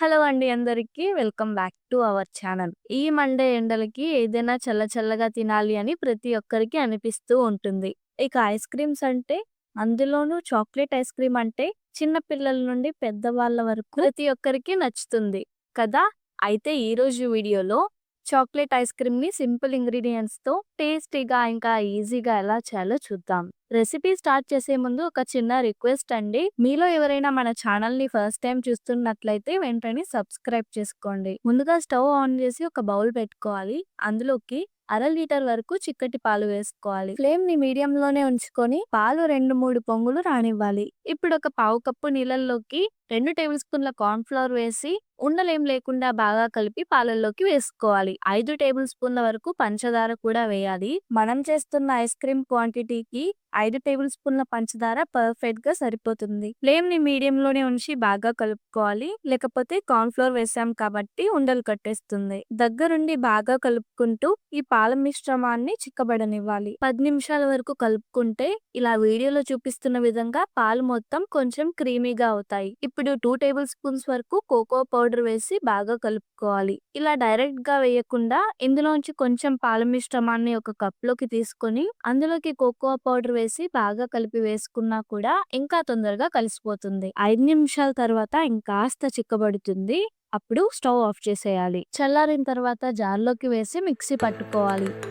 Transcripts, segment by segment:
Hello అండి అందరికీ welcome back to our channel. ఈ మండే ఎండలకి ఏదైనా చల్ల చల్లగా తినాలి అని ప్రతి ఒక్కరికి అనిపిస్తూ ఉంటుంది. ఇక ఐస్ క్రీమ్స్ అంటే అందులోనూ చాక్లెట్ ఐస్ క్రీమ్ అంటే చిన్న పిల్లల నుండి పెద్దవాళ్ళ వరకు ప్రతి ఒక్కరికి నచ్చుతుంది కదా! అయితే ఈరోజు వీడియోలో చాక్లెట్ ఐస్ క్రీమ్ని సింపుల్ ఇంగ్రీడియంట్స్తో టేస్టీగా ఇంకా ఈజీగా ఎలా చేయాలో చూద్దాం. రెసిపీ స్టార్ట్ చేసే ముందు ఒక చిన్న రిక్వెస్ట్ అండి. మీలో ఎవరైనా మన ఛానల్ని ఫస్ట్ టైం చూస్తున్నట్లయితే వెంటనే సబ్స్క్రైబ్ చేసుకోండి. ముందుగా స్టవ్ ఆన్ చేసి ఒక బౌల్ పెట్టుకోవాలి. అందులోకి అర లీటర్ వరకు చిక్కటి పాలు వేసుకోవాలి. ఫ్లేమ్ని మీడియం లోనే ఉంచుకొని పాలు రెండు మూడు పొంగులు రానివ్వాలి. ఇప్పుడు ఒక పావు కప్పు నీళ్ళల్లోకి రెండు టేబుల్ స్పూన్ల కార్న్ ఫ్లోర్ వేసి ఉండలేం లేకుండా బాగా కలిపి పాలల్లోకి వేసుకోవాలి. ఐదు టేబుల్ స్పూన్ల వరకు పంచదార కూడా వేయాలి. మనం చేస్తున్న ఐస్ క్రీమ్ క్వాంటిటీకి ఐదు టేబుల్ స్పూన్ల పంచదార పర్ఫెక్ట్గా సరిపోతుంది. ఫ్లేమ్ని మీడియం లోనే ఉంచి బాగా కలుపుకోవాలి. లేకపోతే కార్న్ ఫ్లోర్ వేసాం కాబట్టి ఉండలు కట్టేస్తుంది. దగ్గరుండి బాగా కలుపుకుంటూ ఈ పాల మిశ్రమాన్ని చిక్కబడనివ్వాలి. పది నిమిషాల వరకు కలుపుకుంటే ఇలా వీడియోలో చూపిస్తున్న విధంగా పాలు మొత్తం కొంచెం క్రీమీగా అవుతాయి. ఇప్పుడు టూ టేబుల్ స్పూన్స్ వరకు కోకో పౌడర్ వేసి బాగా కలుపుకోవాలి. ఇలా డైరెక్ట్గా వేయకుండా ఇందులోంచి కొంచెం పాల మిశ్రమాన్ని ఒక కప్లోకి తీసుకొని అందులోకి కోకో పౌడర్ వేసి బాగా కలిపి వేసుకున్నా కూడా ఇంకా తొందరగా కలిసిపోతుంది. ఐదు నిమిషాల తర్వాత ఇంకాస్త చిక్కబడుతుంది. అప్పుడు స్టవ్ ఆఫ్ చేసేయాలి. చల్లారిన తర్వాత జార్లోకి వేసి మిక్సీ పట్టుకోవాలి.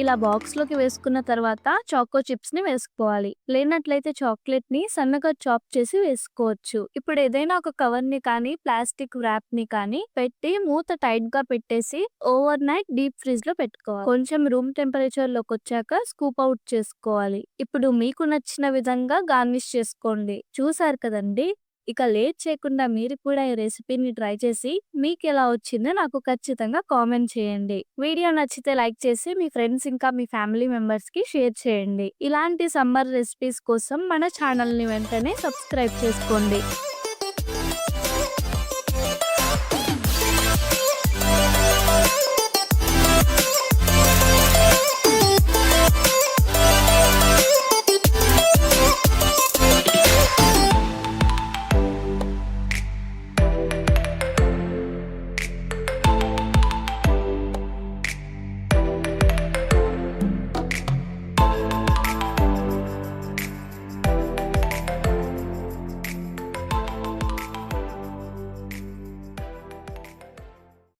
ఇలా బాక్స్లోకి వేసుకున్న తర్వాత చాకో చిప్స్ని వేసుకోవాలి. లేనట్లయితే చాక్లెట్ని సన్నగా చాప్ చేసి వేసుకోవచ్చు. ఇప్పుడు ఏదైనా ఒక కవర్ని కానీ ప్లాస్టిక్ వ్రాప్ని కానీ పెట్టి మూత టైట్గా పెట్టేసి ఓవర్ నైట్ డీప్ ఫ్రిడ్జ్లో పెట్టుకోవాలి. కొంచెం రూమ్ టెంపరేచర్లోకి వచ్చాక స్కూప్ అవుట్ చేసుకోవాలి. ఇప్పుడు మీకు నచ్చిన విధంగా గార్నిష్ చేసుకోండి. చూసారు కదండి ఇక లేట్ చేయకుండా మీరు కూడా ఈ రెసిపీని ట్రై చేసి మీకు ఎలా వచ్చిందో నాకు ఖచ్చితంగా కామెంట్ చేయండి. వీడియో నచ్చితే లైక్ చేసి మీ ఫ్రెండ్స్ ఇంకా మీ ఫ్యామిలీ మెంబర్స్కి షేర్ చేయండి. ఇలాంటి సమ్మర్ రెసిపీస్ కోసం మన ఛానల్ని వెంటనే సబ్స్క్రైబ్ చేసుకోండి.